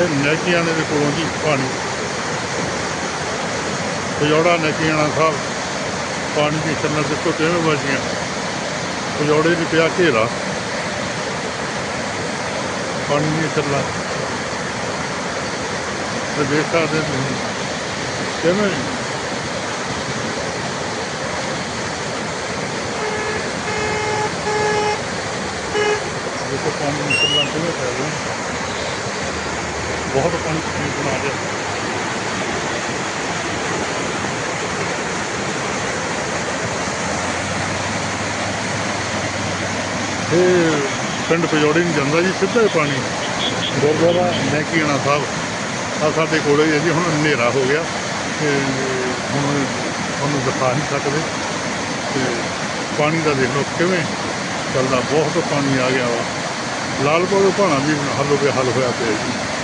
ਇਹ ਨੈਕੀਆਣੇ ਦੇ ਕੋਲੋਂ ਜੀ ਪਾਣੀ। ਪਜੌੜਾ ਨੈਕੀਆਣਾ ਸਾਹਿਬ, ਪਾਣੀ ਦੀ ਛੱਲਾਂ ਦੇਖੋ ਕਿਵੇਂ ਵਜੀਆਂ ਪਜੌੜੇ ਦੀ ਪਿਆ ਘੇਰਾ। ਪਾਣੀ ਦੀ ਛੱਲਾਂ ਤੇ ਦੇਖ ਸਕਦੇ ਤੁਸੀਂ ਕਿਵੇਂ ਦੇਖੋ ਪਾਣੀ ਦੀ ਛੱਲਾਂ ਕਿਵੇਂ ਪੈ ਰਹੀਆਂ। ਬਹੁਤ ਪਾਣੀ ਪੀਣ ਬਣਾ ਰਿਹਾ ਇਹ ਪਿੰਡ ਪਜੌੜੀ ਨੂੰ ਜਾਂਦਾ ਜੀ, ਸਿੱਧਾ ਹੀ ਪਾਣੀ। ਗੁਰਦੁਆਰਾ ਨੈਕੀਆਣਾ ਸਾਹਿਬ। ਆ ਸਾਡੇ ਕੋਲੇ ਹੀ ਹੈ ਜੀ, ਹੁਣ ਹਨੇਰਾ ਹੋ ਗਿਆ। ਤੇ ਹੁਣ ਤੁਹਾਨੂੰ ਦਿਖਾ ਨਹੀਂ ਸਕਦੇ। ਤੇ ਪਾਣੀ ਦਾ ਦੇਖ ਲਓ ਕਿਵੇਂ ਚੱਲਦਾ। ਬਹੁਤ ਪਾਣੀ ਆ ਗਿਆ ਵਾ। ਲਾਲਪੁਰ ਭਾਣਾ ਵੀ ਹੱਲੋ ਹੱਲ ਹੋਇਆ ਪਿਆ ਜੀ।